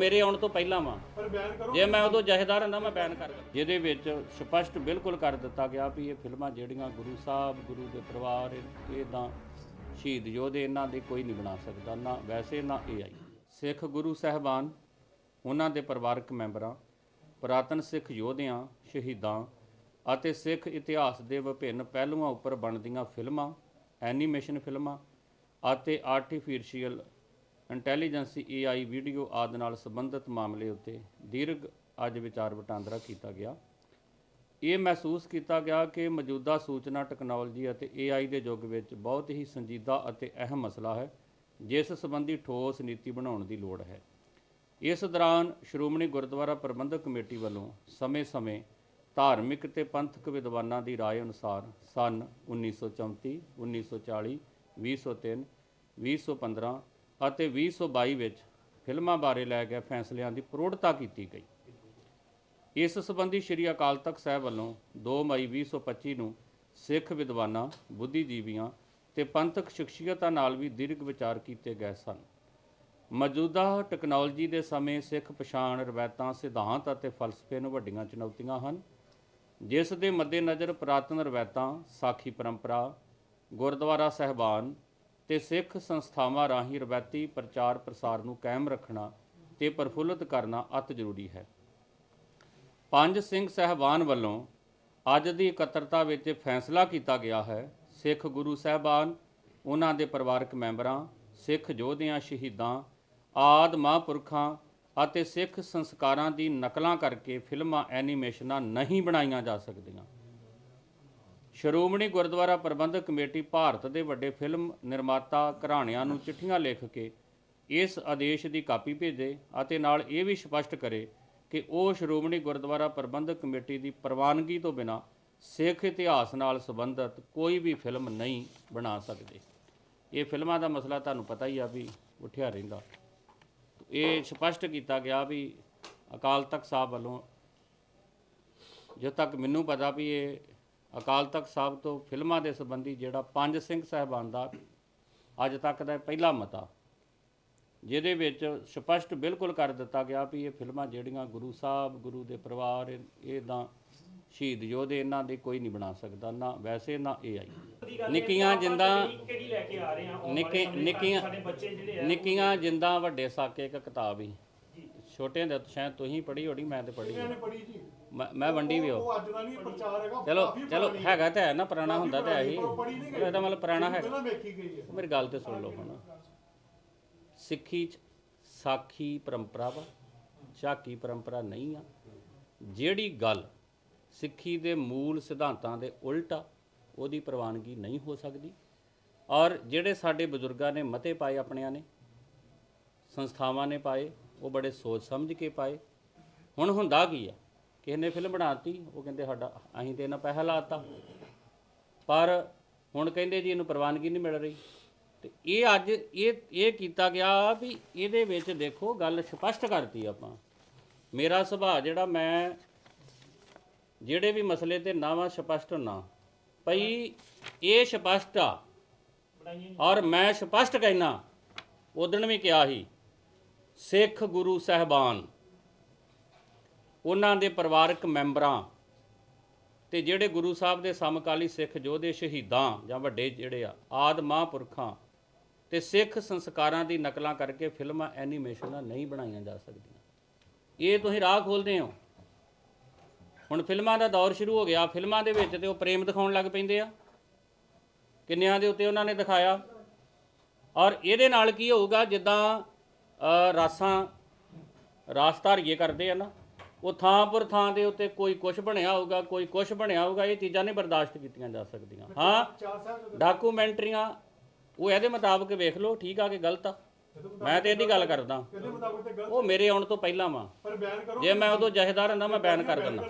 ਮੇਰੇ ਆਉਣ ਤੋਂ ਪਹਿਲਾਂ ਵਾ। ਪਰ ਬਿਆਨ ਕਰੋ। ਜੇ ਮੈਂ ਉਦੋਂ ਜਹੇਦਾਰ ਹੁੰਦਾ ਮੈਂ ਬੈਨ ਕਰ ਦਿੰਦਾ। ਜਿਹਦੇ ਵਿੱਚ ਸਪਸ਼ਟ ਬਿਲਕੁਲ ਕਰ ਦਿੱਤਾ ਗਿਆ ਵੀ ਇਹ ਫਿਲਮਾਂ ਜਿਹੜੀਆਂ ਗੁਰੂ ਸਾਹਿਬ ਗੁਰੂ ਦੇ ਪਰਿਵਾਰ ਇਹ ਤਾਂ ਸ਼ਹੀਦ ਯੋਧੇ ਇਹਨਾਂ ਦੇ ਕੋਈ ਨਹੀਂ ਬਣਾ ਸਕਦਾ ਨਾ ਵੈਸੇ ਨਾ ਇਹ ਆਈ। ਸਿੱਖ ਗੁਰੂ ਸਾਹਿਬਾਨ ਉਹਨਾਂ ਦੇ ਪਰਿਵਾਰਕ ਮੈਂਬਰਾਂ ਪੁਰਾਤਨ ਸਿੱਖ ਯੋਧਿਆਂ ਸ਼ਹੀਦਾਂ ਅਤੇ ਸਿੱਖ ਇਤਿਹਾਸ ਦੇ ਵਿਭਿੰਨ ਪਹਿਲੂਆਂ ਉੱਪਰ ਬਣਦੀਆਂ ਫਿਲਮਾਂ ਐਨੀਮੇਸ਼ਨ ਫਿਲਮਾਂ ਅਤੇ ਆਰਟੀਫੀਸ਼ੀਅਲ ਇੰਟੈਲੀਜੈਂਸੀ AI ਵੀਡੀਓ ਆਦਿ ਨਾਲ ਸੰਬੰਧਿਤ ਮਾਮਲੇ ਉੱਤੇ ਦੀਰਘ ਅੱਜ ਵਿਚਾਰ ਵਟਾਂਦਰਾ ਕੀਤਾ ਗਿਆ ਇਹ ਮਹਿਸੂਸ ਕੀਤਾ ਗਿਆ ਕਿ ਮੌਜੂਦਾ ਸੂਚਨਾ ਟੈਕਨੋਲੋਜੀ ਅਤੇ AI ਦੇ ਯੁੱਗ ਵਿੱਚ ਬਹੁਤ ਹੀ ਸੰਜੀਦਾ ਅਤੇ ਅਹਿਮ ਮਸਲਾ ਹੈ ਜਿਸ ਸੰਬੰਧੀ ਠੋਸ ਨੀਤੀ ਬਣਾਉਣ ਦੀ ਲੋੜ ਹੈ ਇਸ ਦੌਰਾਨ ਸ਼੍ਰੋਮਣੀ ਗੁਰਦੁਆਰਾ ਪ੍ਰਬੰਧਕ ਕਮੇਟੀ ਵੱਲੋਂ ਸਮੇਂ-ਸਮੇਂ ਧਾਰਮਿਕ ਤੇ ਪੰਥਕ ਵਿਦਵਾਨਾਂ ਦੀ رائے ਅਨੁਸਾਰ ਸਨ 1934, 1940, 2003, 2015 ਅਤੇ 2022 ਵਿੱਚ ਫਿਲਮਾਂ ਬਾਰੇ ਲੈ ਗਏ ਫੈਸਲਿਆਂ ਦੀ ਪ੍ਰੋੜਤਾ ਕੀਤੀ ਗਈ। ਇਸ ਸੰਬੰਧੀ ਸ੍ਰੀ ਅਕਾਲ ਤਖਤ ਸਾਹਿਬ ਵੱਲੋਂ 2 ਮਈ 2025 ਨੂੰ ਸਿੱਖ ਵਿਦਵਾਨਾਂ, ਬੁੱਧੀਜੀਵੀਆਂ ਤੇ ਪੰਥਕ ਸ਼ਖਸੀਅਤਾਂ ਨਾਲ ਵੀ ਦੀਰਘ ਵਿਚਾਰ ਕੀਤੇ ਗਏ ਸਨ। ਮੌਜੂਦਾ ਟੈਕਨੋਲੋਜੀ ਦੇ ਸਮੇਂ ਸਿੱਖ ਪਛਾਣ, ਰਵਾਇਤਾਂ, ਸਿਧਾਂਤ ਅਤੇ ਫਲਸਫੇ ਨੂੰ ਵੱਡੀਆਂ ਚੁਣੌਤੀਆਂ ਹਨ, ਜਿਸ ਦੇ ਮੱਦੇਨਜ਼ਰ ਪੁਰਾਤਨ ਰਵਾਇਤਾਂ, ਸਾਖੀ ਪਰੰਪਰਾ, ਗੁਰਦੁਆਰਾ ਸਹਿਬਾਨ ਤੇ ਸਿੱਖ ਸੰਸਥਾਵਾਂ ਰਾਹੀਂ ਰਵਾਇਤੀ ਪ੍ਰਚਾਰ ਪ੍ਰਸਾਰ ਨੂੰ ਕਾਇਮ ਰੱਖਣਾ ਤੇ ਪ੍ਰਫੁੱਲਤ ਕਰਨਾ ਅਤ ਜ਼ਰੂਰੀ ਹੈ। ਪੰਜ ਸਿੰਘ ਸਹਿਬਾਨ ਵੱਲੋਂ ਅੱਜ ਦੀ ਇਕੱਤਰਤਾ ਵਿੱਚ ਫੈਸਲਾ ਕੀਤਾ ਗਿਆ ਹੈ। ਸਿੱਖ ਗੁਰੂ ਸਹਿਬਾਨ, ਉਹਨਾਂ ਦੇ ਪਰਿਵਾਰਕ ਮੈਂਬਰਾਂ, ਸਿੱਖ ਯੋਧਿਆਂ, ਸ਼ਹੀਦਾਂ, ਆਦ ਮਹਾਂਪੁਰਖਾਂ ਅਤੇ ਸਿੱਖ ਸੰਸਕਾਰਾਂ ਦੀ ਨਕਲਾਂ ਕਰਕੇ ਫਿਲਮਾਂ, ਐਨੀਮੇਸ਼ਨਾਂ ਨਹੀਂ ਬਣਾਈਆਂ ਜਾ ਸਕਦੀਆਂ। ਸ਼੍ਰੋਮਣੀ ਗੁਰਦੁਆਰਾ ਪ੍ਰਬੰਧਕ ਕਮੇਟੀ ਭਾਰਤ ਦੇ ਵੱਡੇ ਫਿਲਮ ਨਿਰਮਾਤਾ ਘਰਾਣਿਆਂ ਨੂੰ ਚਿੱਠੀਆਂ ਲਿਖ ਕੇ ਇਸ ਆਦੇਸ਼ ਦੀ ਕਾਪੀ ਭੇਜੇ ਅਤੇ ਨਾਲ ਇਹ ਵੀ ਸਪਸ਼ਟ ਕਰੇ ਕਿ ਉਹ ਸ਼੍ਰੋਮਣੀ ਗੁਰਦੁਆਰਾ ਪ੍ਰਬੰਧਕ ਕਮੇਟੀ ਦੀ ਪ੍ਰਵਾਨਗੀ ਤੋਂ ਬਿਨਾ ਸਿੱਖ ਇਤਿਹਾਸ ਨਾਲ ਸੰਬੰਧਿਤ ਕੋਈ ਵੀ ਫਿਲਮ ਨਹੀਂ ਬਣਾ ਸਕਦੇ। ਇਹ ਫਿਲਮਾਂ ਦਾ ਮਸਲਾ ਤੁਹਾਨੂੰ ਪਤਾ ਹੀ ਆ ਵੀ ਉੱਠਿਆ ਰਹਿੰਦਾ। ਇਹ ਸਪਸ਼ਟ ਕੀਤਾ ਗਿਆ ਵੀ ਅਕਾਲ ਤਖਤ ਸਾਹਿਬ ਵੱਲੋਂ ਜਦੋਂ ਤੱਕ ਮੈਨੂੰ ਪਤਾ ਵੀ ਇਹ ਅਕਾਲ ਤਖਤ ਸਾਹਿਬ ਤੋਂ ਫਿਲਮਾਂ ਦੇ ਸੰਬੰਧੀ ਜਿਹੜਾ ਪੰਜ ਸਿੰਘ ਸਾਹਿਬਾਨ ਦਾ ਅੱਜ ਤੱਕ ਦਾ ਪਹਿਲਾ ਮਤਾ ਜਿਹਦੇ ਵਿੱਚ ਸਪਸ਼ਟ ਬਿਲਕੁਲ ਕਰ ਦਿੱਤਾ ਗਿਆ ਵੀ ਇਹ ਫਿਲਮਾਂ ਜਿਹੜੀਆਂ ਗੁਰੂ ਸਾਹਿਬ ਗੁਰੂ ਦੇ ਪਰਿਵਾਰ ਇਹ- ਤਾਂ ਸ਼ਹੀਦ ਯੋਧੇ ਇਹਨਾਂ ਦੇ ਕੋਈ ਨਹੀਂ ਬਣਾ ਸਕਦਾ ਨਾ ਵੈਸੇ ਨਾ ਇਹ ਆਈ ਨਿੱਕੀਆਂ ਜਿੰਦਾਂ ਨਿੱਕੀ ਨਿੱਕੀਆਂ ਸਾਡੇ ਬੱਚੇ ਜਿਹੜੇ ਆ ਨਿੱਕੀਆਂ ਜਿੰਦਾਂ ਵੱਡੇ ਸਾਕੇ ਇੱਕ ਕਿਤਾਬ ਹੀ। ਛੋਟੇ ਤੋਂ ਸ਼ਾਇਦ ਤੁਸੀਂ ਪੜ੍ਹੀ ਹੋਣੀ ਮੈਂ ਤੇ ਪੜ੍ਹੀ ਮੈਂ ਮੈਂ ਵੰਡੀ ਵੀ ਉਹ। ਉਹ ਅੱਜ ਦਾ ਨਹੀਂ ਪ੍ਰਚਾਰ ਹੈਗਾ ਚਲੋ ਕਾਫੀ ਚਲੋ ਪੁਰਾਣੀ ਹੈਗਾ ਤਾਂ ਹੈ ਨਾ ਪੁਰਾਣਾ ਹੁੰਦਾ ਤਾਂ ਹੈ ਹੀ। ਉਹ ਪੜ੍ਹੀ ਨਹੀਂ ਗਈ। ਇਹਦਾ ਮਤਲਬ ਪੁਰਾਣਾ ਹੈ। ਪਹਿਲਾਂ ਵੇਖੀ ਗਈ ਹੈ। ਮੇਰੀ ਗੱਲ ਤੇ ਸੁਣ ਲਓ ਹੁਣ। ਸਿੱਖੀ ਚ ਸਾਖੀ ਪਰੰਪਰਾ ਵਾ ਝਾਕੀ ਪਰੰਪਰਾ ਨਹੀਂ ਆ। ਜਿਹੜੀ ਗੱਲ ਸਿੱਖੀ ਦੇ ਮੂਲ ਸਿਧਾਂਤਾਂ ਦੇ ਉਲਟ ਆ ਉਹਦੀ ਪ੍ਰਵਾਨਗੀ ਨਹੀਂ ਹੋ ਸਕਦੀ। ਔਰ ਜਿਹੜੇ ਸਾਡੇ ਬਜ਼ੁਰਗਾਂ ਨੇ ਮਤੇ ਪਾਏ ਆਪਣਿਆਂ ਨੇ ਸੰਸਥਾਵਾਂ ਨੇ ਪਾਏ ਉਹ ਬੜੇ ਸੋਚ ਸਮਝ ਕੇ ਪਾਏ। ਹੁਣ ਹੁੰਦਾ ਕੀ ਆ? ਕਿਸੇ ਨੇ ਫਿਲਮ ਬਣਾਤੀ, ਉਹ ਕਹਿੰਦੇ ਸਾਡਾ, ਅਸੀਂ ਤੇ ਇਹਨਾਂ ਪੈਸਾ ਲਾਤਾ ਪਰ ਹੁਣ ਕਹਿੰਦੇ ਜੀ ਇਹਨੂੰ ਪ੍ਰਵਾਨਗੀ ਨਹੀਂ ਮਿਲ ਰਹੀ। ਤੇ ਇਹ ਅੱਜ ਇਹ ਇਹ ਕੀਤਾ ਗਿਆ ਵੀ ਇਹਦੇ ਵਿੱਚ ਦੇਖੋ ਗੱਲ ਸਪਸ਼ਟ ਕਰਤੀ ਆਪਾਂ। ਮੇਰਾ ਸੁਭਾਅ ਜਿਹੜਾ ਮੈਂ, ਜਿਹੜੇ ਵੀ ਮਸਲੇ ਤੇ ਨਾਵਾਂ ਸਪਸ਼ਟ ਨਾ। ਭਈ ਇਹ ਸਪਸ਼ਟ ਆ। ਔਰ ਮੈਂ ਸਪਸ਼ਟ ਕਹਿਣਾ ਉਦਣ ਵੀ ਕਿਹਾ ਸੀ, ਸਿੱਖ ਗੁਰੂ ਸਹਿਬਾਨ। ਉਹਨਾਂ ਦੇ ਪਰਿਵਾਰਕ ਮੈਂਬਰਾਂ ਤੇ ਜਿਹੜੇ ਗੁਰੂ ਸਾਹਿਬ ਦੇ ਸਮਕਾਲੀ ਸਿੱਖ ਯੋਧੇ ਸ਼ਹੀਦਾਂ ਜਾਂ ਵੱਡੇ ਜਿਹੜੇ ਆ, ਆਦ ਮਹਾਂਪੁਰਖਾਂ ਤੇ ਸਿੱਖ ਸੰਸਕਾਰਾਂ ਦੀ ਨਕਲਾਂ ਕਰਕੇ ਫਿਲਮਾਂ, ਐਨੀਮੇਸ਼ਨਾਂ ਨਹੀਂ ਬਣਾਈਆਂ ਜਾ ਸਕਦੀਆਂ। ਇਹ ਤੁਸੀਂ ਰਾਹ ਖੋਲਦੇ ਹੋ। ਹੁਣ ਫਿਲਮਾਂ ਦਾ ਦੌਰ ਸ਼ੁਰੂ ਹੋ ਗਿਆ। ਫਿਲਮਾਂ ਦੇ ਵਿੱਚ ਤੇ ਉਹ ਪ੍ਰੇਮ ਦਿਖਾਉਣ ਲੱਗ ਪੈਂਦੇ ਆ। ਕਿੰਨਿਆਂ ਦੇ ਉੱਤੇ ਉਹਨਾਂ ਨੇ ਦਿਖਾਇਆ। ਔਰ ਇਹਦੇ ਨਾਲ ਕੀ ਹੋਊਗਾ? ਜਿੱਦਾਂ ਰਾਸਾਂ ਰਾਸ ਧਾਰੀਏ ਕਰਦੇ ਆ ਨਾ। ਉਹ ਥਾਂ ਪਰ ਥਾਂ ਦੇ ਉੱਤੇ ਕੋਈ ਕੁਝ ਬਣਿਆ ਹੋਊਗਾ ਕੋਈ ਕੁਝ ਬਣਿਆ ਹੋਊਗਾ ਇਹ ਚੀਜ਼ਾਂ ਨਹੀਂ ਬਰਦਾਸ਼ਤ ਕੀਤੀਆਂ ਜਾ ਸਕਦੀਆਂ। ਹਾਂ? ਡਾਕੂਮੈਂਟਰੀਆਂ ਉਹ ਇਹਦੇ ਮੁਤਾਬਕ ਵੇਖ ਲਓ ਠੀਕ ਆ ਕਿ ਗਲਤ ਆ? ਮੈਂ ਤੇ ਇਹਦੀ ਗੱਲ ਕਰਦਾ। ਉਹ ਮੇਰੇ ਆਉਣ ਤੋਂ ਪਹਿਲਾਂ ਵਾ। ਜੇ ਮੈਂ ਉਦੋਂ ਜਹੇਦਾਰ ਹੁੰਦਾ ਮੈਂ ਬੈਨ ਕਰ ਦਿੰਦਾ।